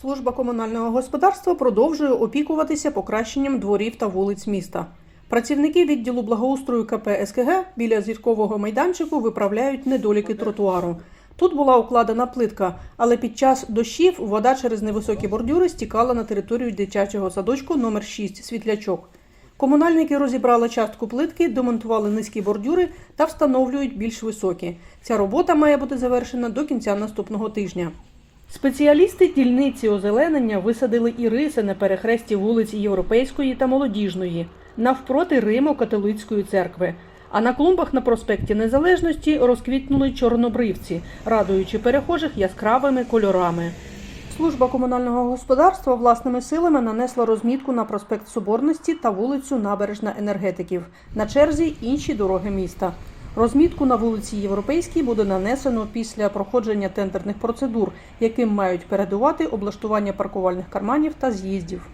Служба комунального господарства продовжує опікуватися покращенням дворів та вулиць міста. Працівники відділу благоустрою КП СКГ біля зіркового майданчику виправляють недоліки тротуару. Тут була укладена плитка, але під час дощів вода через невисокі бордюри стікала на територію дитячого садочку номер 6 Світлячок. Комунальники розібрали частку плитки, демонтували низькі бордюри та встановлюють більш високі. Ця робота має бути завершена до кінця наступного тижня. Спеціалісти дільниці озеленення висадили іриси на перехресті вулиць Європейської та Молодіжної, навпроти Римо-католицької церкви. А на клумбах на проспекті Незалежності розквітнули чорнобривці, радуючи перехожих яскравими кольорами. Служба комунального господарства власними силами нанесла розмітку на проспект Соборності та вулицю Набережна енергетиків. На черзі інші дороги міста. Розмітку на вулиці Європейській буде нанесено після проходження тендерних процедур, яким мають передувати облаштування паркувальних карманів та з'їздів.